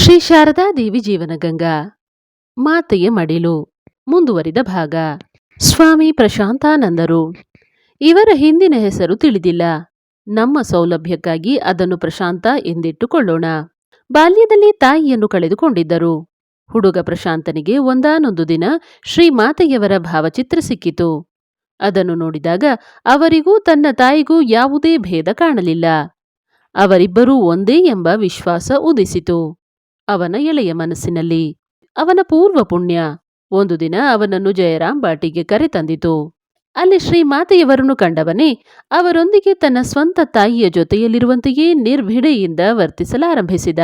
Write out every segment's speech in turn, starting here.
ಶ್ರೀ ಶಾರದಾ ದೇವಿ ಜೀವನಗಂಗಾ ಮಾತೆಯ ಮಡಿಲು, ಮುಂದುವರಿದ ಭಾಗ. ಸ್ವಾಮಿ ಪ್ರಶಾಂತಾನಂದರು. ಇವರ ಹಿಂದಿನ ಹೆಸರು ತಿಳಿದಿಲ್ಲ. ನಮ್ಮ ಸೌಲಭ್ಯಕ್ಕಾಗಿ ಅದನ್ನು ಪ್ರಶಾಂತ ಎಂದಿಟ್ಟುಕೊಳ್ಳೋಣ. ಬಾಲ್ಯದಲ್ಲಿ ತಾಯಿಯನ್ನು ಕಳೆದುಕೊಂಡಿದ್ದರು. ಹುಡುಗ ಪ್ರಶಾಂತನಿಗೆ ಒಂದಾನೊಂದು ದಿನ ಶ್ರೀ ಮಾತೆಯವರ ಭಾವಚಿತ್ರ ಸಿಕ್ಕಿತು. ಅದನ್ನು ನೋಡಿದಾಗ ಅವರಿಗೂ ತನ್ನ ತಾಯಿಗೂ ಯಾವುದೇ ಭೇದ ಕಾಣಲಿಲ್ಲ. ಅವರಿಬ್ಬರೂ ಒಂದೇ ಎಂಬ ವಿಶ್ವಾಸ ಉದಿಸಿತು. ಅವನ ಎಳೆಯ ಮನಸ್ಸಿನಲ್ಲಿ. ಅವನ ಪೂರ್ವ ಪುಣ್ಯ ಒಂದು ದಿನ ಅವನನ್ನು ಜಯರಾಮ್ ಬಾಟಿಗೆ ಕರೆತಂದಿತು. ಅಲ್ಲಿ ಶ್ರೀ ಮಾತೆಯವರನ್ನು ಕಂಡವನೇ ಅವರೊಂದಿಗೆ ತನ್ನ ಸ್ವಂತ ತಾಯಿಯ ಜೊತೆಯಲ್ಲಿರುವಂತೆಯೇ ನಿರ್ಭಿಡೆಯಿಂದ ವರ್ತಿಸಲಾರಂಭಿಸಿದ.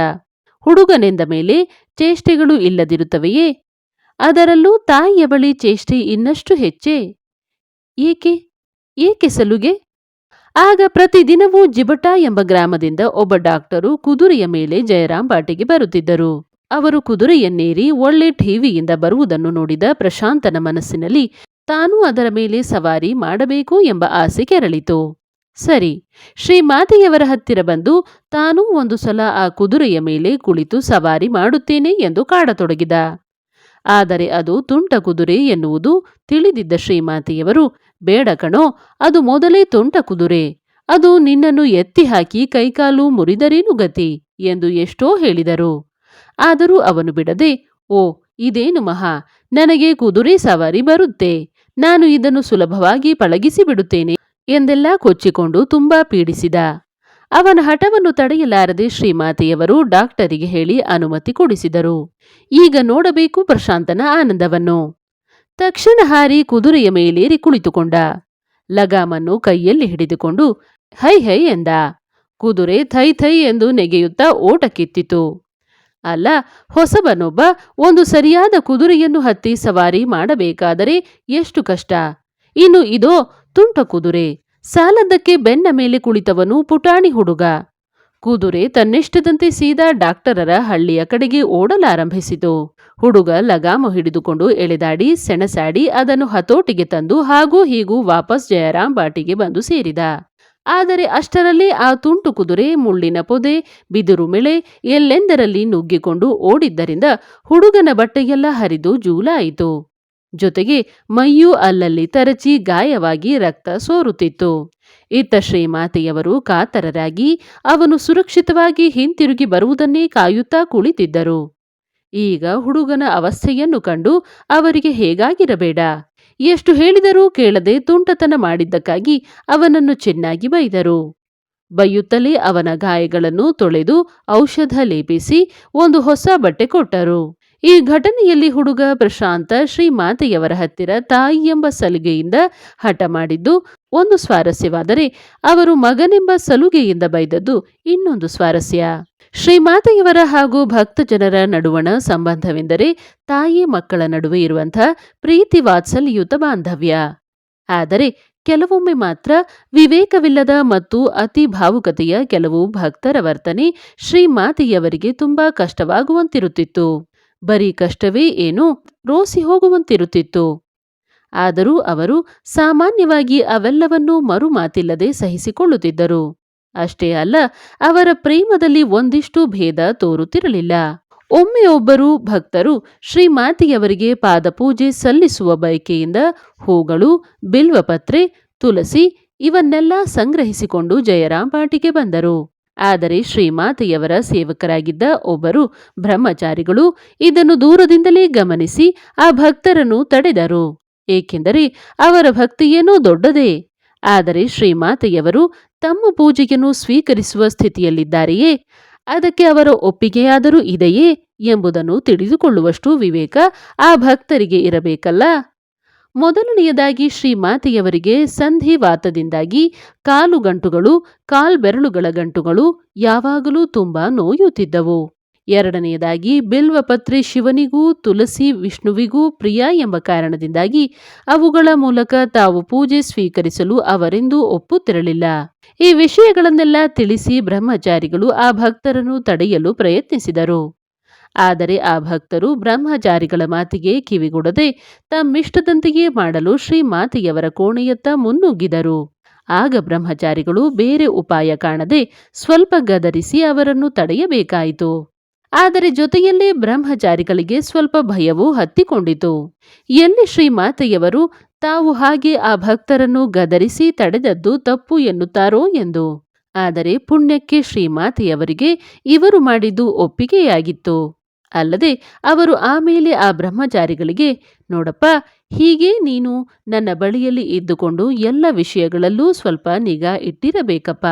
ಹುಡುಗನೆಂದ ಮೇಲೆ ಚೇಷ್ಟೆಗಳು ಇಲ್ಲದಿರುತ್ತವೆಯೇ? ಅದರಲ್ಲೂ ತಾಯಿಯ ಬಳಿ ಚೇಷ್ಟೆ ಇನ್ನಷ್ಟು ಹೆಚ್ಚೆ? ಏಕೆ? ಏಕೆ ಸಲುಗೆ? ಆಗ ಪ್ರತಿದಿನವೂ ಜಿಬಟ ಎಂಬ ಗ್ರಾಮದಿಂದ ಒಬ್ಬ ಡಾಕ್ಟರು ಕುದುರೆಯ ಮೇಲೆ ಜಯರಾಮ್ ಬಾಟಿಗೆ ಬರುತ್ತಿದ್ದರು. ಅವರು ಕುದುರೆಯನ್ನೇರಿ ಒಳ್ಳೆ ಠೀವಿಯಿಂದ ಬರುವುದನ್ನು ನೋಡಿದ ಪ್ರಶಾಂತನ ಮನಸ್ಸಿನಲ್ಲಿ ತಾನೂ ಅದರ ಮೇಲೆ ಸವಾರಿ ಮಾಡಬೇಕು ಎಂಬ ಆಸೆ ಕೆರಳಿತು. ಸರಿ, ಶ್ರೀ ಮಾತೆಯವರ ಹತ್ತಿರ ಬಂದು ತಾನೂ ಒಂದು ಸಲ ಆ ಕುದುರೆಯ ಮೇಲೆ ಕುಳಿತು ಸವಾರಿ ಮಾಡುತ್ತೇನೆ ಎಂದು ಕಾಡತೊಡಗಿದ. ಆದರೆ ಅದು ತುಂಟ ಕುದುರೆ ಎನ್ನುವುದು ತಿಳಿದಿದ್ದ ಶ್ರೀಮಾತೆಯವರು, ಬೇಡ ಕಣೋ, ಅದು ಮೊದಲೇ ತುಂಟ ಕುದುರೆ, ಅದು ನಿನ್ನನ್ನು ಎತ್ತಿ ಹಾಕಿ ಕೈಕಾಲು ಮುರಿದರೇನು ಗತಿ ಎಂದು ಎಷ್ಟೋ ಹೇಳಿದರು. ಆದರೂ ಅವನು ಬಿಡದೆ, ಓ, ಇದೇನು ಮಹಾ, ನನಗೆ ಕುದುರೆ ಸವಾರಿ ಬರುತ್ತೆ, ನಾನು ಇದನ್ನು ಸುಲಭವಾಗಿ ಪಳಗಿಸಿ ಬಿಡುತ್ತೇನೆ ಎಂದೆಲ್ಲ ಕೊಚ್ಚಿಕೊಂಡು ತುಂಬಾ ಪೀಡಿಸಿದ. ಅವನ ಹಠವನ್ನು ತಡೆಯಲಾರದೆ ಶ್ರೀಮಾತೆಯವರು ಡಾಕ್ಟರಿಗೆ ಹೇಳಿ ಅನುಮತಿ ಕೊಡಿಸಿದರು. ಈಗ ನೋಡಬೇಕು ಪ್ರಶಾಂತನ ಆನಂದವನ್ನು. ತಕ್ಷಣ ಹಾರಿ ಕುದುರೆಯ ಮೇಲೇರಿ ಕುಳಿತುಕೊಂಡ. ಲಗಾಮನ್ನು ಕೈಯಲ್ಲಿ ಹಿಡಿದುಕೊಂಡು, ಹೈ ಹೈ ಎಂದ. ಕುದುರೆ ಥೈ ಥೈ ಎಂದು ನೆಗೆಯುತ್ತಾ ಓಟಕ್ಕಿತ್ತಿತು. ಅಲ್ಲ ಹೊಸಬನೊಬ್ಬ ಒಂದು ಸರಿಯಾದ ಕುದುರೆಯನ್ನು ಹತ್ತಿ ಸವಾರಿ ಮಾಡಬೇಕಾದರೆ ಎಷ್ಟು ಕಷ್ಟ. ಇನ್ನು ಇದೋ ತುಂಟ ಕುದುರೆ. ಸಾಲದ್ದಕ್ಕೆ ಬೆನ್ನ ಮೇಲೆ ಕುಳಿತವನು ಪುಟಾಣಿ ಹುಡುಗ. ಕುದುರೆ ತನ್ನಿಷ್ಟದಂತೆ ಸೀದಾ ಡಾಕ್ಟರರ ಹಳ್ಳಿಯ ಕಡೆಗೆ ಓಡಲಾರಂಭಿಸಿತು. ಹುಡುಗ ಲಗಾಮು ಹಿಡಿದುಕೊಂಡು ಎಳೆದಾಡಿ, ಸೆಣಸಾಡಿ, ಅದನ್ನು ಹತೋಟಿಗೆ ತಂದು ಹಾಗೂ ಹೀಗೂ ವಾಪಸ್ ಜಯರಾಮ್ ಬಾಟಿಗೆ ಬಂದು ಸೇರಿದ. ಆದರೆ ಅಷ್ಟರಲ್ಲಿ ಆ ತುಂಟು ಕುದುರೆ, ಮುಳ್ಳಿನ ಪೊದೆ, ಬಿದಿರು ಮೆಳೆ ಎಲ್ಲೆಂದರಲ್ಲಿ ನುಗ್ಗಿಕೊಂಡು ಓಡಿದ್ದರಿಂದ ಹುಡುಗನ ಬಟ್ಟೆಯೆಲ್ಲ ಹರಿದು ಜೂಲಾಯಿತು. ಜೊತೆಗೆ ಅಲ್ಲಲ್ಲಿ ತರಚಿ ಗಾಯವಾಗಿ ರಕ್ತ ಸೋರುತ್ತಿತ್ತು. ಇತ್ತ ಶ್ರೀಮಾತೆಯವರು ಕಾತರರಾಗಿ ಅವನು ಸುರಕ್ಷಿತವಾಗಿ ಹಿಂತಿರುಗಿ ಬರುವುದನ್ನೇ ಕಾಯುತ್ತಾ ಕುಳಿತಿದ್ದರು. ಈಗ ಹುಡುಗನ ಅವಸ್ಥೆಯನ್ನು ಕಂಡು ಅವರಿಗೆ ಹೇಗಾಗಿರಬೇಡ. ಎಷ್ಟು ಹೇಳಿದರೂ ಕೇಳದೆ ತುಂಟತನ ಮಾಡಿದ್ದಕ್ಕಾಗಿ ಅವನನ್ನು ಚೆನ್ನಾಗಿ ಬೈದರು. ಬೈಯುತ್ತಲೇ ಅವನ ಗಾಯಗಳನ್ನು ತೊಳೆದು ಔಷಧ ಲೇಪಿಸಿ ಒಂದು ಹೊಸ ಬಟ್ಟೆ ಕೊಟ್ಟರು. ಈ ಘಟನೆಯಲ್ಲಿ ಹುಡುಗ ಪ್ರಶಾಂತ ಶ್ರೀಮಾತೆಯವರ ಹತ್ತಿರ ತಾಯಿ ಎಂಬ ಸಲುಗೆಯಿಂದ ಹಠ ಮಾಡಿದ್ದು ಒಂದು ಸ್ವಾರಸ್ಯವಾದರೆ ಅವರು ಮಗನೆಂಬ ಸಲುಗೆಯಿಂದ ಬೈದದ್ದು ಇನ್ನೊಂದು ಸ್ವಾರಸ್ಯ. ಶ್ರೀಮಾತೆಯವರ ಹಾಗೂ ಭಕ್ತ ಜನರ ನಡುವಣ ಸಂಬಂಧವೆಂದರೆ ತಾಯಿ ಮಕ್ಕಳ ನಡುವೆ ಇರುವಂಥ ಪ್ರೀತಿ ವಾತ್ಸಲ್ಯಯುತ ಬಾಂಧವ್ಯ. ಆದರೆ ಕೆಲವೊಮ್ಮೆ ಮಾತ್ರ ವಿವೇಕವಿಲ್ಲದ ಮತ್ತು ಅತಿ ಭಾವುಕತೆಯ ಕೆಲವು ಭಕ್ತರ ವರ್ತನೆ ಶ್ರೀಮಾತೆಯವರಿಗೆ ತುಂಬಾ ಕಷ್ಟವಾಗುವಂತಿರುತ್ತಿತ್ತು. ಬರೀ ಕಷ್ಟವೇ ಏನೋ ರೋಸಿ ಹೋಗುವಂತಿರುತ್ತಿತ್ತು. ಆದರೂ ಅವರು ಸಾಮಾನ್ಯವಾಗಿ ಅವೆಲ್ಲವನ್ನೂ ಮರುಮಾತಿಲ್ಲದೆ ಸಹಿಸಿಕೊಳ್ಳುತ್ತಿದ್ದರು. ಅಷ್ಟೇ ಅಲ್ಲ, ಅವರ ಪ್ರೇಮದಲ್ಲಿ ಒಂದಿಷ್ಟು ಭೇದ ತೋರುತ್ತಿರಲಿಲ್ಲ. ಒಮ್ಮೆಯೊಬ್ಬರು ಭಕ್ತರು ಶ್ರೀಮಾತೆಯವರಿಗೆ ಪಾದಪೂಜೆ ಸಲ್ಲಿಸುವ ಬಯಕೆಯಿಂದ ಹೂಗಳು, ಬಿಲ್ವಪತ್ರೆ ತುಳಸಿ ಇವನ್ನೆಲ್ಲ ಸಂಗ್ರಹಿಸಿಕೊಂಡು ಜಯರಾಮ್ ಪಾಟಿಗೆ ಬಂದರು. ಆದರೆ ಶ್ರೀಮಾತೆಯವರ ಸೇವಕರಾಗಿದ್ದ ಒಬ್ಬರು ಬ್ರಹ್ಮಚಾರಿಗಳು ಇದನ್ನು ದೂರದಿಂದಲೇ ಗಮನಿಸಿ ಆ ಭಕ್ತರನ್ನು ತಡೆದರು. ಏಕೆಂದರೆ ಅವರ ಭಕ್ತಿಯೇನೂ ದೊಡ್ಡದೇ. ಆದರೆ ಶ್ರೀಮಾತೆಯವರು ತಮ್ಮ ಪೂಜೆಯನ್ನು ಸ್ವೀಕರಿಸುವ ಸ್ಥಿತಿಯಲ್ಲಿದ್ದಾರೆಯೇ, ಅದಕ್ಕೆ ಅವರ ಒಪ್ಪಿಗೆಯಾದರೂ ಇದೆಯೇ ಎಂಬುದನ್ನು ತಿಳಿದುಕೊಳ್ಳುವಷ್ಟು ವಿವೇಕ ಆ ಭಕ್ತರಿಗೆ ಇರಬೇಕಲ್ಲ. ಮೊದಲನೆಯದಾಗಿ ಶ್ರೀಮಾತೆಯವರಿಗೆ ಸಂಧಿವಾತದಿಂದಾಗಿ ಕಾಲು ಗಂಟುಗಳು ಕಾಲ್ಬೆರಳುಗಳ ಗಂಟುಗಳು ಯಾವಾಗಲೂ ತುಂಬಾ ನೋಯುತ್ತಿದ್ದವು. ಎರಡನೆಯದಾಗಿ ಬಿಲ್ವಪತ್ರೆ ಶಿವನಿಗೂ ತುಳಸಿ ವಿಷ್ಣುವಿಗೂ ಪ್ರಿಯ ಎಂಬ ಕಾರಣದಿಂದಾಗಿ ಅವುಗಳ ಮೂಲಕ ತಾವು ಪೂಜೆ ಸ್ವೀಕರಿಸಲು ಅವರೆಂದೂ ಒಪ್ಪುತ್ತಿರಲಿಲ್ಲ. ಈ ವಿಷಯಗಳನ್ನೆಲ್ಲ ತಿಳಿಸಿ ಬ್ರಹ್ಮಚಾರಿಗಳು ಆ ಭಕ್ತರನ್ನು ತಡೆಯಲು ಪ್ರಯತ್ನಿಸಿದರು. ಆದರೆ ಆ ಭಕ್ತರು ಬ್ರಹ್ಮಚಾರಿಗಳ ಮಾತಿಗೆ ಕಿವಿಗೊಡದೆ ತಮ್ಮಿಷ್ಟದಂತೆಯೇ ಮಾಡಲು ಶ್ರೀಮಾತೆಯವರ ಕೋಣೆಯತ್ತ ಮುನ್ನುಗ್ಗಿದರು. ಆಗ ಬ್ರಹ್ಮಚಾರಿಗಳು ಬೇರೆ ಉಪಾಯ ಕಾಣದೆ ಸ್ವಲ್ಪ ಗದರಿಸಿ ಅವರನ್ನು ತಡೆಯಬೇಕಾಯಿತು. ಆದರೆ ಜೊತೆಯಲ್ಲೇ ಬ್ರಹ್ಮಚಾರಿಗಳಿಗೆ ಸ್ವಲ್ಪ ಭಯವೂ ಹತ್ತಿಕೊಂಡಿತು. ಎಲ್ಲಿ ಶ್ರೀಮಾತೆಯವರು ತಾವು ಹಾಗೆ ಆ ಭಕ್ತರನ್ನು ಗದರಿಸಿ ತಡೆದದ್ದು ತಪ್ಪು ಎನ್ನುತ್ತಾರೋ ಎಂದು. ಆದರೆ ಪುಣ್ಯಕ್ಕೆ ಶ್ರೀಮಾತೆಯವರಿಗೆ ಇವರು ಮಾಡಿದ್ದು ಒಪ್ಪಿಗೆಯಾಗಿತ್ತು. ಅಲ್ಲದೆ ಅವರು ಆಮೇಲೆ ಆ ಬ್ರಹ್ಮಚಾರಿಗಳಿಗೆ, ನೋಡಪ್ಪ, ಹೀಗೆ ನೀನು ನನ್ನ ಬಳಿಯಲ್ಲಿ ಇದ್ದುಕೊಂಡು ಎಲ್ಲ ವಿಷಯಗಳಲ್ಲೂ ಸ್ವಲ್ಪ ನಿಗಾ ಇಟ್ಟಿರಬೇಕಪ್ಪ.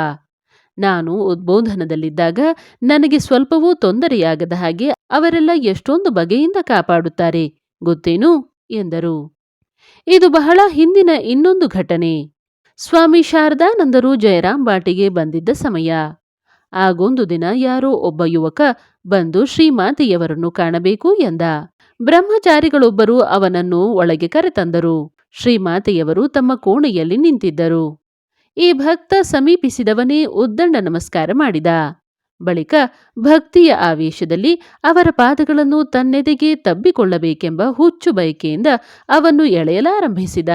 ನಾನು ಉದ್ಬೋಧನದಲ್ಲಿದ್ದಾಗ ನನಗೆ ಸ್ವಲ್ಪವೂ ತೊಂದರೆಯಾಗದ ಹಾಗೆ ಅವರೆಲ್ಲ ಎಷ್ಟೊಂದು ಬಗೆಯಿಂದ ಕಾಪಾಡುತ್ತಾರೆ, ಗೊತ್ತೇನು? ಎಂದರು. ಇದು ಬಹಳ ಹಿಂದಿನ ಇನ್ನೊಂದು ಘಟನೆ. ಸ್ವಾಮಿ ಶಾರದಾನಂದರು ಜಯರಾಮ್ ಬಾಟಿಗೆ ಬಂದಿದ್ದ ಸಮಯ. ಆಗೊಂದು ದಿನ ಯಾರೋ ಒಬ್ಬ ಯುವಕ ಬಂದು ಶ್ರೀಮಾತೆಯವರನ್ನು ಕಾಣಬೇಕು ಎಂದ. ಬ್ರಹ್ಮಚಾರಿಗಳೊಬ್ಬರು ಅವನನ್ನು ಒಳಗೆ ಕರೆತಂದರು. ಶ್ರೀಮಾತೆಯವರು ತಮ್ಮ ಕೋಣೆಯಲ್ಲಿ ನಿಂತಿದ್ದರು. ಈ ಭಕ್ತ ಸಮೀಪಿಸಿದವನೇ ಉದ್ದಂಡ ನಮಸ್ಕಾರ ಮಾಡಿದ. ಬಳಿಕ ಭಕ್ತಿಯ ಆವೇಶದಲ್ಲಿ ಅವರ ಪಾದಗಳನ್ನು ತನ್ನೆದೆಗೆ ತಬ್ಬಿಕೊಳ್ಳಬೇಕೆಂಬ ಹುಚ್ಚು ಬಯಕೆಯಿಂದ ಅವನ್ನು ಎಳೆಯಲಾರಂಭಿಸಿದ.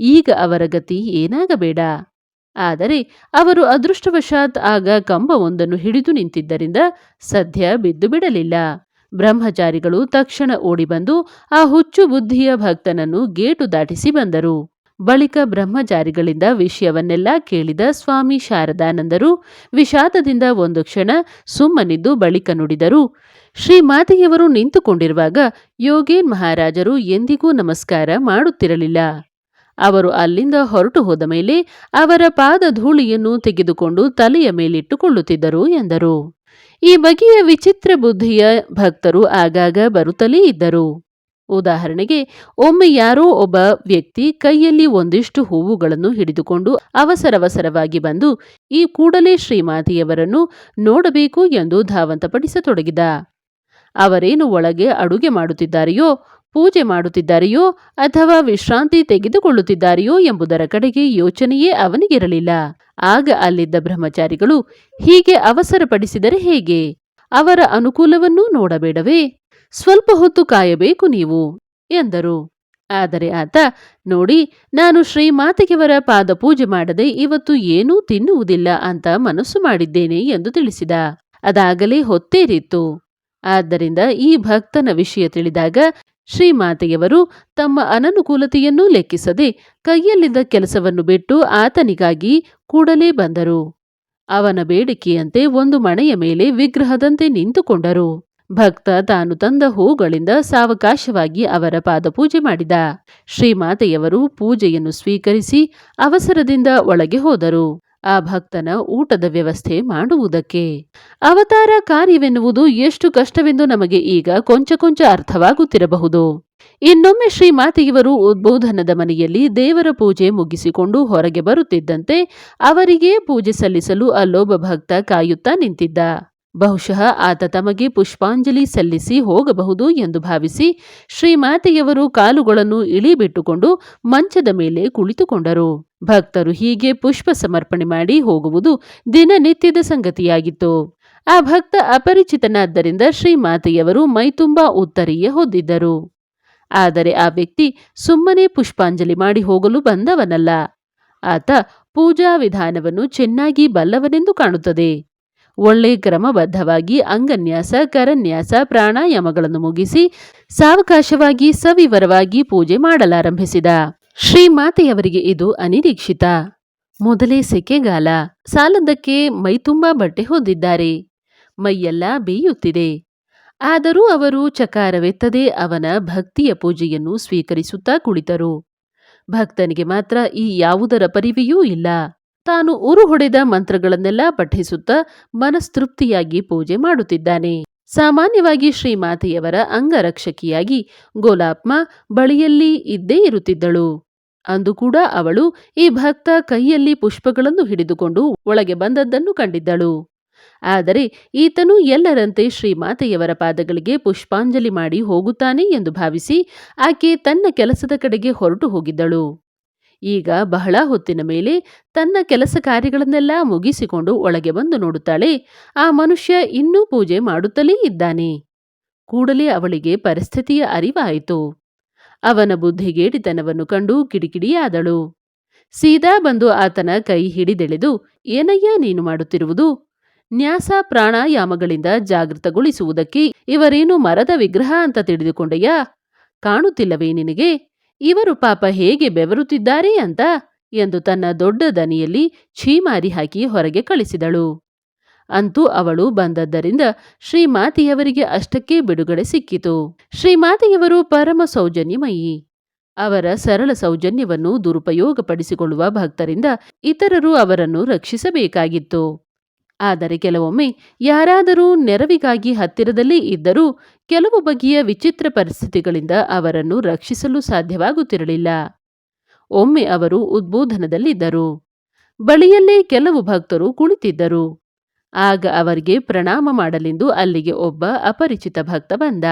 ಈಗ ಅವರ ಗತಿ ಏನಾಗಬೇಡ. ಆದರೆ ಅವರು ಅದೃಷ್ಟವಶಾತ್ ಆಗ ಕಂಬವೊಂದನ್ನು ಹಿಡಿದು ನಿಂತಿದ್ದರಿಂದ ಸದ್ಯ ಬಿದ್ದು ಬಿಡಲಿಲ್ಲ. ಬ್ರಹ್ಮಚಾರಿಗಳು ತಕ್ಷಣ ಓಡಿಬಂದು ಆ ಹುಚ್ಚು ಬುದ್ಧಿಯ ಭಕ್ತನನ್ನು ಗೇಟು ದಾಟಿಸಿ ಬಂದರು. ಬಳಿಕ ಬ್ರಹ್ಮಚಾರಿಗಳಿಂದ ವಿಷಯವನ್ನೆಲ್ಲ ಕೇಳಿದ ಸ್ವಾಮಿ ಶಾರದಾನಂದರು ವಿಷಾದದಿಂದ ಒಂದು ಕ್ಷಣ ಸುಮ್ಮನಿದ್ದು ಬಳಿಕ ನುಡಿದರು. ಶ್ರೀಮಾತೆಯವರು ನಿಂತುಕೊಂಡಿರುವಾಗ ಯೋಗೇನ್ ಮಹಾರಾಜರು ಎಂದಿಗೂ ನಮಸ್ಕಾರ ಮಾಡುತ್ತಿರಲಿಲ್ಲ. ಅವರು ಅಲ್ಲಿಂದ ಹೊರಟು ಹೋದ ಮೇಲೆ ಅವರ ಪಾದ ಧೂಳಿಯನ್ನು ತೆಗೆದುಕೊಂಡು ತಲೆಯ ಮೇಲಿಟ್ಟುಕೊಳ್ಳುತ್ತಿದ್ದರು ಎಂದರು. ಈ ಬಗೆಯ ವಿಚಿತ್ರ ಬುದ್ಧಿಯ ಭಕ್ತರು ಆಗಾಗ ಬರುತ್ತಲೇ ಇದ್ದರು. ಉದಾಹರಣೆಗೆ, ಒಮ್ಮೆ ಯಾರೋ ಒಬ್ಬ ವ್ಯಕ್ತಿ ಕೈಯಲ್ಲಿ ಒಂದಿಷ್ಟು ಹೂವುಗಳನ್ನು ಹಿಡಿದುಕೊಂಡು ಅವಸರವಸರವಾಗಿ ಬಂದು ಈ ಕೂಡಲೇ ಶ್ರೀಮಾತೆಯವರನ್ನು ನೋಡಬೇಕು ಎಂದು ಧಾವಂತಪಡಿಸತೊಡಗಿದ. ಅವರೇನು ಒಳಗೆ ಅಡುಗೆ ಮಾಡುತ್ತಿದ್ದಾರೆಯೋ ಪೂಜೆ ಮಾಡುತ್ತಿದ್ದಾರೆಯೋ ಅಥವಾ ವಿಶ್ರಾಂತಿ ತೆಗೆದುಕೊಳ್ಳುತ್ತಿದ್ದಾರೆಯೋ ಎಂಬುದರ ಕಡೆಗೆ ಯೋಚನೆಯೇ ಅವನಿಗಿರಲಿಲ್ಲ. ಆಗ ಅಲ್ಲಿದ್ದ ಬ್ರಹ್ಮಚಾರಿಗಳು ಹೀಗೆ ಅವಸರಪಡಿಸಿದರೆ ಹೇಗೆ? ಅವರ ಅನುಕೂಲವನ್ನೂ ನೋಡಬೇಡವೇ? ಸ್ವಲ್ಪ ಹೊತ್ತು ಕಾಯಬೇಕು ನೀವು, ಎಂದರು. ಆದರೆ ಆತ, ನೋಡಿ, ನಾನು ಶ್ರೀಮಾತೆಯವರ ಪಾದ ಪೂಜೆ ಮಾಡದೆ ಇವತ್ತು ಏನೂ ತಿನ್ನುವುದಿಲ್ಲ ಅಂತ ಮನಸ್ಸು ಮಾಡಿದ್ದೇನೆ ಎಂದು ತಿಳಿಸಿದ. ಅದಾಗಲೇ ಹೊತ್ತೇರಿತ್ತು. ಆದ್ದರಿಂದ ಈ ಭಕ್ತನ ವಿಷಯ ತಿಳಿದಾಗ ಶ್ರೀಮಾತೆಯವರು ತಮ್ಮ ಅನನುಕೂಲತೆಯನ್ನೂ ಲೆಕ್ಕಿಸದೆ ಕೈಯಲ್ಲಿದ್ದ ಕೆಲಸವನ್ನು ಬಿಟ್ಟು ಆತನಿಗಾಗಿ ಕೂಡಲೇ ಬಂದರು. ಅವನ ಬೇಡಿಕೆಯಂತೆ ಒಂದು ಮಣೆಯ ಮೇಲೆ ವಿಗ್ರಹದಂತೆ ನಿಂತುಕೊಂಡರು. ಭಕ್ತ ತಾನು ತಂದ ಹೂಗಳಿಂದ ಸಾವಕಾಶವಾಗಿ ಅವರ ಪಾದಪೂಜೆ ಮಾಡಿದ. ಶ್ರೀಮಾತೆಯವರು ಪೂಜೆಯನ್ನು ಸ್ವೀಕರಿಸಿ ಅವಸರದಿಂದ ಒಳಗೆ ಹೋದರು. ಆ ಭಕ್ತನ ಊಟದ ವ್ಯವಸ್ಥೆ ಮಾಡುವುದಕ್ಕೆ. ಅವತಾರ ಕಾರ್ಯವೆನ್ನುವುದು ಎಷ್ಟು ಕಷ್ಟವೆಂದು ನಮಗೆ ಈಗ ಕೊಂಚ ಕೊಂಚ ಅರ್ಥವಾಗುತ್ತಿರಬಹುದು. ಇನ್ನೊಮ್ಮೆ ಶ್ರೀಮಾತೆಯವರು ಉದ್ಬೋಧನದ ಮನೆಯಲ್ಲಿ ದೇವರ ಪೂಜೆ ಮುಗಿಸಿಕೊಂಡು ಹೊರಗೆ ಬರುತ್ತಿದ್ದಂತೆ ಅವರಿಗೆ ಪೂಜೆ ಸಲ್ಲಿಸಲು ಅಲ್ಲೊಬ್ಬ ಭಕ್ತ ಕಾಯುತ್ತಾ ನಿಂತಿದ್ದ. ಬಹುಶಃ ಆತ ತಮಗೆ ಪುಷ್ಪಾಂಜಲಿ ಸಲ್ಲಿಸಿ ಹೋಗಬಹುದು ಎಂದು ಭಾವಿಸಿ ಶ್ರೀಮಾತೆಯವರು ಕಾಲುಗಳನ್ನು ಇಳಿಬಿಟ್ಟುಕೊಂಡು ಮಂಚದ ಮೇಲೆ ಕುಳಿತುಕೊಂಡರು. ಭಕ್ತರು ಹೀಗೆ ಪುಷ್ಪ ಸಮರ್ಪಣೆ ಮಾಡಿ ಹೋಗುವುದು ದಿನನಿತ್ಯದ ಸಂಗತಿಯಾಗಿತ್ತು. ಆ ಭಕ್ತ ಅಪರಿಚಿತನಾದ್ದರಿಂದ ಶ್ರೀಮಾತೆಯವರು ಮೈತುಂಬಾ ಉತ್ತರೀಯ ಹೊದ್ದಿದ್ದರು ಆದರೆ ಆ ವ್ಯಕ್ತಿ ಸುಮ್ಮನೆ ಪುಷ್ಪಾಂಜಲಿ ಮಾಡಿ ಹೋಗಲು ಬಂದವನಲ್ಲ. ಆತ ಪೂಜಾ ವಿಧಾನವನ್ನು ಚೆನ್ನಾಗಿ ಬಲ್ಲವನೆಂದು ಕಾಣುತ್ತದೆ. ಒಳ್ಳೆ ಕ್ರಮಬದ್ಧವಾಗಿ ಅಂಗನ್ಯಾಸ, ಕರನ್ಯಾಸ, ಪ್ರಾಣಾಯಾಮಗಳನ್ನು ಮುಗಿಸಿ ಸಾವಕಾಶವಾಗಿ ಸವಿವರವಾಗಿ ಪೂಜೆ ಮಾಡಲಾರಂಭಿಸಿದ. ಶ್ರೀಮಾತೆಯವರಿಗೆ ಇದು ಅನಿರೀಕ್ಷಿತ. ಮೊದಲೇ ಸೆಕೆಗಾಲ, ಸಾಲದಕ್ಕೆ ಮೈತುಂಬಾ ಬಟ್ಟೆ ಹೊದ್ದಿದ್ದಾರೆ ಮೈಯೆಲ್ಲ ಬೇಯುತ್ತಿದೆ. ಆದರೂ ಅವರು ಚಕಾರವೆತ್ತದೆ ಅವನ ಭಕ್ತಿಯ ಪೂಜೆಯನ್ನು ಸ್ವೀಕರಿಸುತ್ತಾ ಕುಳಿತರು. ಭಕ್ತನಿಗೆ ಮಾತ್ರ ಈ ಯಾವುದರ ಪರಿವೆಯೂ ಇಲ್ಲ. ತಾನು ಉರು ಹೊಡೆದ ಮಂತ್ರಗಳನ್ನೆಲ್ಲ ಪಠಿಸುತ್ತಾ ಮನಸ್ತೃಪ್ತಿಯಾಗಿ ಪೂಜೆ ಮಾಡುತ್ತಿದ್ದಾನೆ. ಸಾಮಾನ್ಯವಾಗಿ ಶ್ರೀಮಾತೆಯವರ ಅಂಗರಕ್ಷಕಿಯಾಗಿ ಗೋಲಾಪ್ಮ ಬಳಿಯಲ್ಲಿ ಇದ್ದೇ ಇರುತ್ತಿದ್ದಳು. ಅಂದು ಕೂಡ ಅವಳು ಈ ಭಕ್ತ ಕೈಯಲ್ಲಿ ಪುಷ್ಪಗಳನ್ನು ಹಿಡಿದುಕೊಂಡು ಒಳಗೆ ಬಂದದ್ದನ್ನು ಕಂಡಿದ್ದಳು. ಆದರೆ ಈತನು ಎಲ್ಲರಂತೆ ಶ್ರೀಮಾತೆಯವರ ಪಾದಗಳಿಗೆ ಪುಷ್ಪಾಂಜಲಿ ಮಾಡಿ ಹೋಗುತ್ತಾನೆ ಎಂದು ಭಾವಿಸಿ ಆಕೆ ತನ್ನ ಕೆಲಸದ ಕಡೆಗೆ ಹೊರಟು ಹೋಗಿದ್ದಳು. ಈಗ ಬಹಳ ಹೊತ್ತಿನ ಮೇಲೆ ತನ್ನ ಕೆಲಸ ಕಾರ್ಯಗಳನ್ನೆಲ್ಲ ಮುಗಿಸಿಕೊಂಡು ಒಳಗೆ ಬಂದು ನೋಡುತ್ತಾಳೆ. ಆ ಮನುಷ್ಯ ಇನ್ನೂ ಪೂಜೆ ಮಾಡುತ್ತಲೇ ಇದ್ದಾನೆ. ಕೂಡಲೇ ಅವಳಿಗೆ ಪರಿಸ್ಥಿತಿಯ ಅರಿವಾಯಿತು. ಅವನ ಬುದ್ಧಿಗೇಡಿತನವನ್ನು ಕಂಡು ಕಿಡಿಕಿಡಿಯಾದಳು. ಸೀದಾ ಬಂದು ಆತನ ಕೈ ಹಿಡಿದೆಳೆದು, ಏನಯ್ಯ ನೀನು ಮಾಡುತ್ತಿರುವುದು? ನ್ಯಾಸ ಪ್ರಾಣಾಯಾಮಗಳಿಂದ ಜಾಗೃತಗೊಳಿಸುವುದಕ್ಕೆ ಇವರೇನು ಮರದ ವಿಗ್ರಹ ಅಂತ ತಿಳಿದುಕೊಂಡೆಯಾ ಕಾಣುತ್ತಿಲ್ಲವೇ ನಿನಗೆ? ಇವರು ಪಾಪ ಹೇಗೆ ಬೆವರುತ್ತಿದ್ದಾರೆ ಅಂತ ಎಂದು ತನ್ನ ದೊಡ್ಡ ದನಿಯಲ್ಲಿ ಛೀಮಾರಿ ಹಾಕಿ ಹೊರಗೆ ಕಳಿಸಿದಳು. ಅಂತೂ ಅವಳು ಬಂದದ್ದರಿಂದ ಶ್ರೀಮಾತಿಯವರಿಗೆ ಅಷ್ಟಕ್ಕೆ ಬಿಡುಗಡೆ ಸಿಕ್ಕಿತು. ಶ್ರೀಮಾತಿಯವರು ಪರಮ ಸೌಜನ್ಯಮಯಿ. ಅವರ ಸರಳ ಸೌಜನ್ಯವನ್ನು ದುರುಪಯೋಗಪಡಿಸಿಕೊಳ್ಳುವ ಭಕ್ತರಿಂದ ಇತರರು ಅವರನ್ನು ರಕ್ಷಿಸಬೇಕಾಗಿತ್ತು. ಆದರೆ ಕೆಲವೊಮ್ಮೆ ಯಾರಾದರೂ ನೆರವಿಗಾಗಿ ಹತ್ತಿರದಲ್ಲಿ ಇದ್ದರೂ ಕೆಲವು ಬಗೆಯ ವಿಚಿತ್ರ ಪರಿಸ್ಥಿತಿಗಳಿಂದ ಅವರನ್ನು ರಕ್ಷಿಸಲು ಸಾಧ್ಯವಾಗುತ್ತಿರಲಿಲ್ಲ. ಒಮ್ಮೆ ಅವರು ಉದ್ಬೋಧನದಲ್ಲಿದ್ದರು. ಬಳಿಯಲ್ಲೇ ಕೆಲವು ಭಕ್ತರು ಕುಳಿತಿದ್ದರು. ಆಗ ಅವರಿಗೆ ಪ್ರಣಾಮ ಮಾಡಲೆಂದು ಅಲ್ಲಿಗೆ ಒಬ್ಬ ಅಪರಿಚಿತ ಭಕ್ತ ಬಂದ.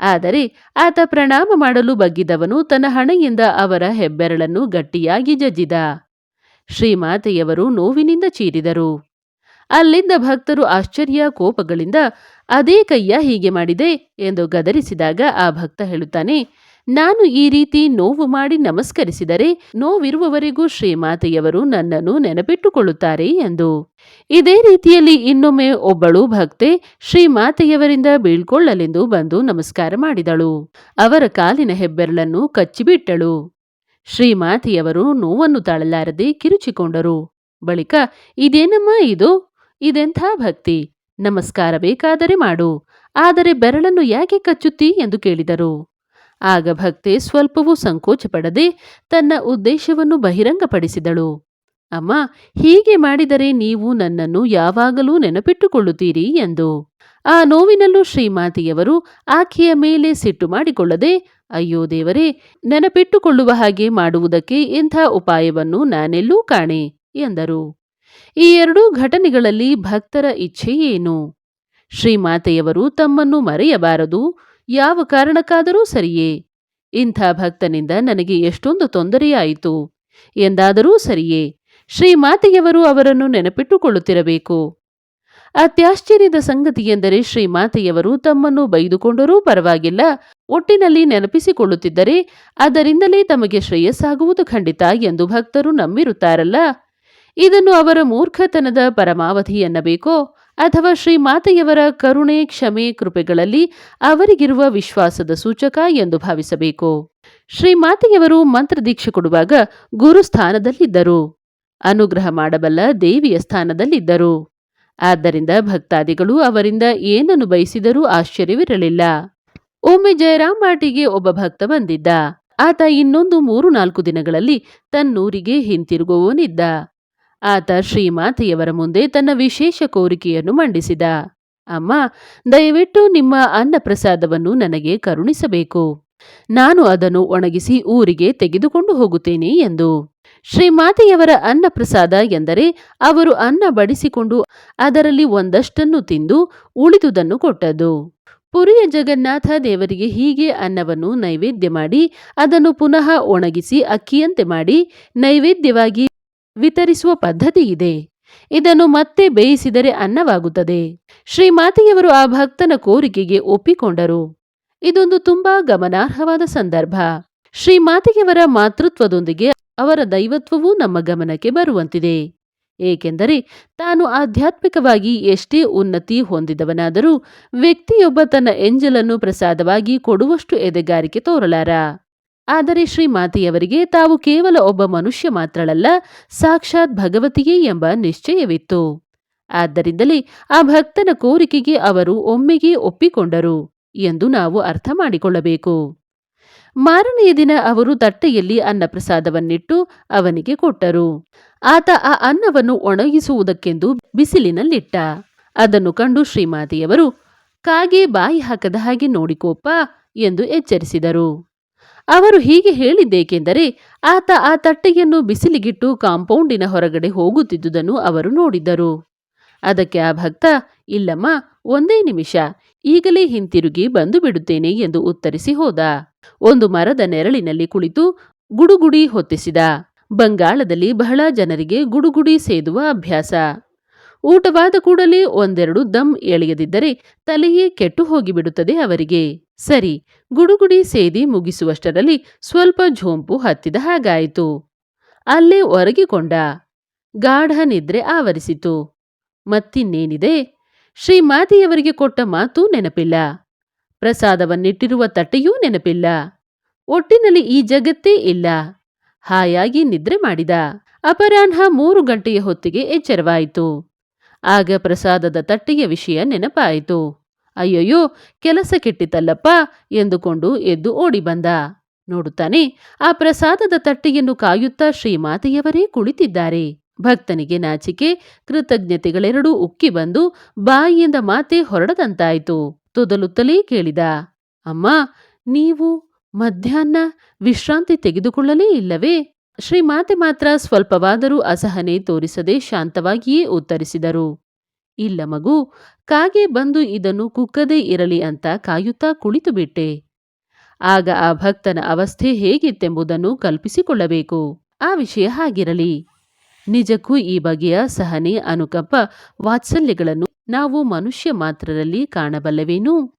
ಆದರೆ ಆತ ಪ್ರಣಾಮ ಮಾಡಲು ಬಗ್ಗಿದವನು ತನ್ನ ಹಣೆಯಿಂದ ಅವರ ಹೆಬ್ಬೆರಳನ್ನು ಗಟ್ಟಿಯಾಗಿ ಜಜ್ಜಿದ. ಶ್ರೀಮಾತೆಯವರು ನೋವಿನಿಂದ ಚೀರಿದರು. ಅಲ್ಲಿದ್ದ ಭಕ್ತರು ಆಶ್ಚರ್ಯ ಕೋಪಗಳಿಂದ, ಅದೇ ಕೈಯ ಹೀಗೆ ಮಾಡಿದೆ? ಎಂದು ಗದರಿಸಿದಾಗ ಆ ಭಕ್ತ ಹೇಳುತ್ತಾನೆ, ನಾನು ಈ ರೀತಿ ನೋವು ಮಾಡಿ ನಮಸ್ಕರಿಸಿದರೆ ನೋವಿರುವವರೆಗೂ ಶ್ರೀಮಾತೆಯವರು ನನ್ನನ್ನು ನೆನಪಿಟ್ಟುಕೊಳ್ಳುತ್ತಾರೆ ಎಂದು. ಇದೇ ರೀತಿಯಲ್ಲಿ ಇನ್ನೊಮ್ಮೆ ಒಬ್ಬಳು ಭಕ್ತೆ ಶ್ರೀಮಾತೆಯವರಿಂದ ಬೀಳ್ಕೊಳ್ಳಲೆಂದು ಬಂದು ನಮಸ್ಕಾರ ಮಾಡಿದಳು. ಅವರ ಕಾಲಿನ ಹೆಬ್ಬೆರಳನ್ನು ಕಚ್ಚಿಬಿಟ್ಟಳು. ಶ್ರೀಮಾತೆಯವರು ನೋವನ್ನು ತಾಳಲಾರದೆ ಕಿರುಚಿಕೊಂಡರು. ಬಳಿಕ, ಇದೇನಮ್ಮ ಇದು? ಇದೆಂಥ ಭಕ್ತಿ? ನಮಸ್ಕಾರ ಬೇಕಾದರೆ ಮಾಡು. ಆದರೆ ಬೆರಳನ್ನು ಯಾಕೆ ಕಚ್ಚುತ್ತಿ? ಎಂದು ಕೇಳಿದರು. ಆಗ ಭಕ್ತೆ ಸ್ವಲ್ಪವೂ ಸಂಕೋಚ ಪಡದೆ ತನ್ನ ಉದ್ದೇಶವನ್ನು ಬಹಿರಂಗಪಡಿಸಿದಳು. ಅಮ್ಮ, ಹೀಗೆ ಮಾಡಿದರೆ ನೀವು ನನ್ನನ್ನು ಯಾವಾಗಲೂ ನೆನಪಿಟ್ಟುಕೊಳ್ಳುತ್ತೀರಿ? ಎಂದು. ಆ ನೋವಿನಲ್ಲೂ ಶ್ರೀಮಾತಿಯವರು ಆಕೆಯ ಮೇಲೆ ಸಿಟ್ಟು ಮಾಡಿಕೊಳ್ಳದೆ, ಅಯ್ಯೋ ದೇವರೇ, ನೆನಪಿಟ್ಟುಕೊಳ್ಳುವ ಹಾಗೆ ಮಾಡುವುದಕ್ಕೆ ಇಂಥ ಉಪಾಯವನ್ನು ನಾನೆಲ್ಲೂ ಕಾಣೆ, ಎಂದರು. ಈ ಎರಡೂ ಘಟನೆಗಳಲ್ಲಿ ಭಕ್ತರ ಇಚ್ಛೆ ಏನು ಶ್ರೀಮಾತೆಯವರು ತಮ್ಮನ್ನು ಮರೆಯಬಾರದು. ಯಾವ ಕಾರಣಕ್ಕಾದರೂ ಸರಿಯೇ. ಇಂಥ ಭಕ್ತನಿಂದ ನನಗೆ ಎಷ್ಟೊಂದು ತೊಂದರೆಯಾಯಿತು. ಎಂದಾದರೂ ಸರಿಯೇ. ಶ್ರೀಮಾತೆಯವರು ಅವರನ್ನು ನೆನಪಿಟ್ಟುಕೊಳ್ಳುತ್ತಿರಬೇಕು. ಅತ್ಯಾಶ್ಚರ್ಯದ ಸಂಗತಿಯೆಂದರೆ ಶ್ರೀಮಾತೆಯವರು ತಮ್ಮನ್ನು ಬೈದುಕೊಂಡರೂ ಪರವಾಗಿಲ್ಲ. ಒಟ್ಟಿನಲ್ಲಿ ನೆನಪಿಸಿಕೊಳ್ಳುತ್ತಿದ್ದರೆ ಅದರಿಂದಲೇ ತಮಗೆ ಶ್ರೇಯಸ್ಸಾಗುವುದು ಖಂಡಿತ ಎಂದು ಭಕ್ತರು ನಂಬಿರುತ್ತಾರಲ್ಲ. ಇದನ್ನು ಅವರ ಮೂರ್ಖತನದ ಪರಮಾವಧಿ ಎನ್ನಬೇಕೋ ಅಥವಾ ಶ್ರೀಮಾತೆಯವರ ಕರುಣೆ, ಕ್ಷಮೆ, ಕೃಪೆಗಳಲ್ಲಿ ಅವರಿಗಿರುವ ವಿಶ್ವಾಸದ ಸೂಚಕ ಎಂದು ಭಾವಿಸಬೇಕು? ಶ್ರೀಮಾತೆಯವರು ಮಂತ್ರದೀಕ್ಷೆ ಕೊಡುವಾಗ ಗುರುಸ್ಥಾನದಲ್ಲಿದ್ದರು. ಅನುಗ್ರಹ ಮಾಡಬಲ್ಲ ದೇವಿಯ ಸ್ಥಾನದಲ್ಲಿದ್ದರು. ಆದ್ದರಿಂದ ಭಕ್ತಾದಿಗಳು ಅವರಿಂದ ಏನನ್ನು ಬಯಸಿದರೂ ಆಶ್ಚರ್ಯವಿರಲಿಲ್ಲ. ಒಮ್ಮೆ ಜಯರಾಮ್ ಮಾಟಿಗೆ ಒಬ್ಬ ಭಕ್ತ ಬಂದಿದ್ದ. ಆತ ಇನ್ನೊಂದು ಮೂರು ನಾಲ್ಕು ದಿನಗಳಲ್ಲಿ ತನ್ನೂರಿಗೆ ಹಿಂತಿರುಗುವವನಿದ್ದ. ಆತ ಶ್ರೀಮಾತೆಯವರ ಮುಂದೆ ತನ್ನ ವಿಶೇಷ ಕೋರಿಕೆಯನ್ನು ಮಂಡಿಸಿದ. ಅಮ್ಮ, ದಯವಿಟ್ಟು ನಿಮ್ಮ ಅನ್ನ ಪ್ರಸಾದವನ್ನು ನನಗೆ ಕರುಣಿಸಬೇಕು. ನಾನು ಅದನ್ನು ಒಣಗಿಸಿ ಊರಿಗೆ ತೆಗೆದುಕೊಂಡು ಹೋಗುತ್ತೇನೆ ಎಂದು. ಶ್ರೀಮಾತೆಯವರ ಅನ್ನ ಪ್ರಸಾದ ಎಂದರೆ ಅವರು ಅನ್ನ ಬಡಿಸಿಕೊಂಡು ಅದರಲ್ಲಿ ಒಂದಷ್ಟನ್ನು ತಿಂದು ಉಳಿದುದನ್ನು ಕೊಟ್ಟದ್ದು. ಪುರಿಯ ಜಗನ್ನಾಥ ದೇವರಿಗೆ ಹೀಗೆ ಅನ್ನವನ್ನು ನೈವೇದ್ಯ ಮಾಡಿ ಅದನ್ನು ಪುನಃ ಒಣಗಿಸಿ ಅಕ್ಕಿಯಂತೆ ಮಾಡಿ ನೈವೇದ್ಯವಾಗಿ ವಿತರಿಸುವ ಪದ್ಧತಿ ಇದೆ. ಇದನ್ನು ಮತ್ತೆ ಬೇಯಿಸಿದರೆ ಅನ್ನವಾಗುತ್ತದೆ. ಶ್ರೀಮಾತೆಯವರು ಆ ಭಕ್ತನ ಕೋರಿಕೆಗೆ ಒಪ್ಪಿಕೊಂಡರು. ಇದೊಂದು ತುಂಬಾ ಗಮನಾರ್ಹವಾದ ಸಂದರ್ಭ. ಶ್ರೀಮಾತೆಯವರ ಮಾತೃತ್ವದೊಂದಿಗೆ ಅವರ ದೈವತ್ವವೂ ನಮ್ಮ ಗಮನಕ್ಕೆ ಬರುವಂತಿದೆ. ಏಕೆಂದರೆ ತಾನು ಆಧ್ಯಾತ್ಮಿಕವಾಗಿ ಎಷ್ಟೇ ಉನ್ನತಿ ಹೊಂದಿದವನಾದರೂ ವ್ಯಕ್ತಿಯೊಬ್ಬ ತನ್ನ ಎಂಜಲನ್ನು ಪ್ರಸಾದವಾಗಿ ಕೊಡುವಷ್ಟು ಎದೆಗಾರಿಕೆ ತೋರಲಾರ. ಆದರೆ ಶ್ರೀಮಾತೆಯವರಿಗೆ ತಾವು ಕೇವಲ ಒಬ್ಬ ಮನುಷ್ಯ ಮಾತ್ರಳಲ್ಲ, ಸಾಕ್ಷಾತ್ ಭಗವತಿಯೇ ಎಂಬ ನಿಶ್ಚಯವಿತ್ತು. ಆದ್ದರಿಂದಲೇ ಆ ಭಕ್ತನ ಕೋರಿಕೆಗೆ ಅವರು ಒಮ್ಮೆಗೆ ಒಪ್ಪಿಕೊಂಡರು ಎಂದು ನಾವು ಅರ್ಥ ಮಾಡಿಕೊಳ್ಳಬೇಕು. ಮಾರನೆಯ ದಿನ ಅವರು ತಟ್ಟೆಯಲ್ಲಿ ಅನ್ನಪ್ರಸಾದವನ್ನಿಟ್ಟು ಅವನಿಗೆ ಕೊಟ್ಟರು. ಆತ ಆ ಅನ್ನವನ್ನು ಒಣಗಿಸುವುದಕ್ಕೆಂದು ಬಿಸಿಲಿನಲ್ಲಿಟ್ಟ. ಅದನ್ನು ಕಂಡು ಶ್ರೀಮಾತೆಯವರು, ಕಾಗೆ ಬಾಯಿ ಹಾಕದ ಹಾಗೆ ನೋಡಿಕೋಪ ಎಂದು ಎಚ್ಚರಿಸಿದರು. ಅವರು ಹೀಗೆ ಹೇಳಿದ್ದೇಕೆಂದರೆ, ಆತ ಆ ತಟ್ಟೆಯನ್ನು ಬಿಸಿಲಿಗಿಟ್ಟು ಕಾಂಪೌಂಡಿನ ಹೊರಗಡೆ ಹೋಗುತ್ತಿದ್ದುದನ್ನು ಅವರು ನೋಡಿದ್ದರು. ಅದಕ್ಕೆ ಆ ಭಕ್ತ, ಇಲ್ಲಮ್ಮ, ಒಂದೇ ನಿಮಿಷ, ಈಗಲೇ ಹಿಂತಿರುಗಿ ಬಂದು ಬಿಡುತ್ತೇನೆ ಎಂದು ಉತ್ತರಿಸಿ ಹೋದ. ಒಂದು ಮರದ ನೆರಳಿನಲ್ಲಿ ಕುಳಿತು ಗುಡುಗುಡಿ ಹೊತ್ತಿಸಿದ. ಬಂಗಾಳದಲ್ಲಿ ಬಹಳ ಜನರಿಗೆ ಗುಡುಗುಡಿ ಸೇದುವ ಅಭ್ಯಾಸ. ಊಟವಾದ ಕೂಡಲೇ ಒಂದೆರಡು ದಮ್ ಎಳೆಯದಿದ್ದರೆ ತಲೆಯೇ ಕೆಟ್ಟು ಹೋಗಿಬಿಡುತ್ತದೆ ಅವರಿಗೆ. ಸರಿ, ಗುಡುಗುಡಿ ಸೇದಿ ಮುಗಿಸುವಷ್ಟರಲ್ಲಿ ಸ್ವಲ್ಪ ಝೋಂಪು ಹತ್ತಿದ ಹಾಗಾಯಿತು. ಅಲ್ಲೇ ಒರಗಿಕೊಂಡ. ಗಾಢ ನಿದ್ರೆ ಆವರಿಸಿತು. ಮತ್ತಿನ್ನೇನಿದೆ? ಶ್ರೀಮಾತೆಯವರಿಗೆ ಕೊಟ್ಟ ಮಾತು ನೆನಪಿಲ್ಲ. ಪ್ರಸಾದವನ್ನಿಟ್ಟಿರುವ ತಟ್ಟೆಯೂ ನೆನಪಿಲ್ಲ. ಒಟ್ಟಿನಲ್ಲಿ ಈ ಜಗತ್ತೇ ಇಲ್ಲ. ಹಾಯಾಗಿ ನಿದ್ರೆ ಮಾಡಿದ. ಅಪರಾಹ್ನ ಮೂರು ಗಂಟೆಯ ಹೊತ್ತಿಗೆ ಎಚ್ಚರವಾಯಿತು. ಆಗ ಪ್ರಸಾದದ ತಟ್ಟೆಯ ವಿಷಯ ನೆನಪಾಯಿತು. ಅಯ್ಯಯ್ಯೋ, ಕೆಲಸ ಕೆಟ್ಟಿತಲ್ಲಪ್ಪ ಎಂದುಕೊಂಡು ಎದ್ದು ಓಡಿ ಬಂದ ನೋಡುತ್ತಾನೆ, ಆ ಪ್ರಸಾದದ ತಟ್ಟೆಯನ್ನು ಕಾಯುತ್ತಾ ಶ್ರೀಮಾತೆಯವರೇ ಕುಳಿತಿದ್ದಾರೆ. ಭಕ್ತನಿಗೆ ನಾಚಿಕೆ, ಕೃತಜ್ಞತೆಗಳೆರಡೂ ಉಕ್ಕಿ ಬಂದು ಬಾಯಿಯಿಂದ ಮಾತೆ ಹೊರಡದಂತಾಯಿತು. ತೊದಲುತ್ತಲೇ ಕೇಳಿದ, ಅಮ್ಮ, ನೀವು ಮಧ್ಯಾಹ್ನ ವಿಶ್ರಾಂತಿ ತೆಗೆದುಕೊಳ್ಳಲೇ ಇಲ್ಲವೇ? ಶ್ರೀಮಾತೆ ಮಾತ್ರ ಸ್ವಲ್ಪವಾದರೂ ಅಸಹನೆ ತೋರಿಸದೆ ಶಾಂತವಾಗಿಯೇ ಉತ್ತರಿಸಿದರು. ಇಲ್ಲ ಮಗು, ಕಾಗೆ ಬಂದು ಇದನ್ನು ಕುಕ್ಕದೇ ಇರಲಿ ಅಂತ ಕಾಯುತ್ತಾ ಕುಳಿತು ಬಿಟ್ಟೆ. ಆಗ ಆ ಭಕ್ತನ ಅವಸ್ಥೆ ಹೇಗಿತ್ತೆಂಬುದನ್ನು ಕಲ್ಪಿಸಿಕೊಳ್ಳಬೇಕು. ಆ ವಿಷಯ ಹಾಗಿರಲಿ. ನಿಜಕ್ಕೂ ಈ ಬಗೆಯ ಸಹನೆ ಅನುಕಂಪ ವಾತ್ಸಲ್ಯಗಳನ್ನು ನಾವು ಮನುಷ್ಯ ಮಾತ್ರರಲ್ಲಿ ಕಾಣಬಲ್ಲವೇನೂ?